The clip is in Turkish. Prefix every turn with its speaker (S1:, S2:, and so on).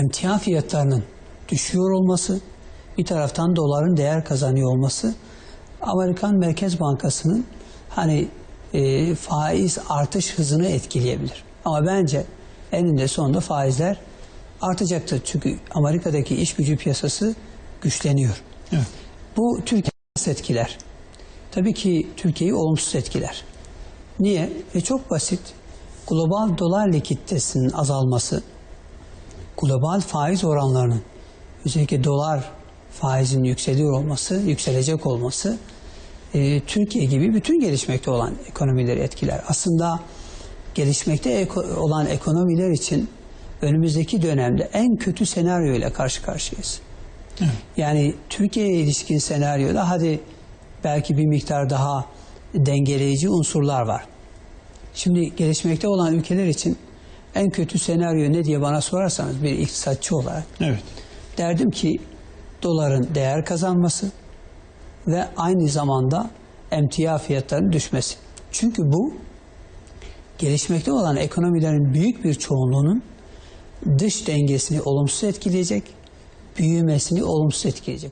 S1: emtia fiyatlarının düşüyor olması, bir taraftan doların değer kazanıyor olması Amerikan Merkez Bankası'nın hani e, faiz artış hızını etkileyebilir. Ama bence eninde sonunda faizler artacaktır. Çünkü Amerika'daki iş gücü piyasası güçleniyor.
S2: Evet.
S1: Bu Türkiye'yi etkiler? Tabii ki Türkiye'yi olumsuz etkiler. Niye? E çok basit. Global dolar likiditesinin azalması, global faiz oranlarının özellikle dolar faizinin yükseliyor olması, yükselecek olması e, Türkiye gibi bütün gelişmekte olan ekonomileri etkiler. Aslında gelişmekte eko- olan ekonomiler için önümüzdeki dönemde en kötü senaryo ile karşı karşıyayız. Yani Türkiye'ye ilişkin senaryoda hadi belki bir miktar daha dengeleyici unsurlar var. Şimdi gelişmekte olan ülkeler için en kötü senaryo ne diye bana sorarsanız bir iktisatçı olarak
S2: Evet.
S1: derdim ki doların değer kazanması ve aynı zamanda emtia fiyatlarının düşmesi. Çünkü bu gelişmekte olan ekonomilerin büyük bir çoğunluğunun dış dengesini olumsuz etkileyecek, büyümesini olumsuz etkileyecek.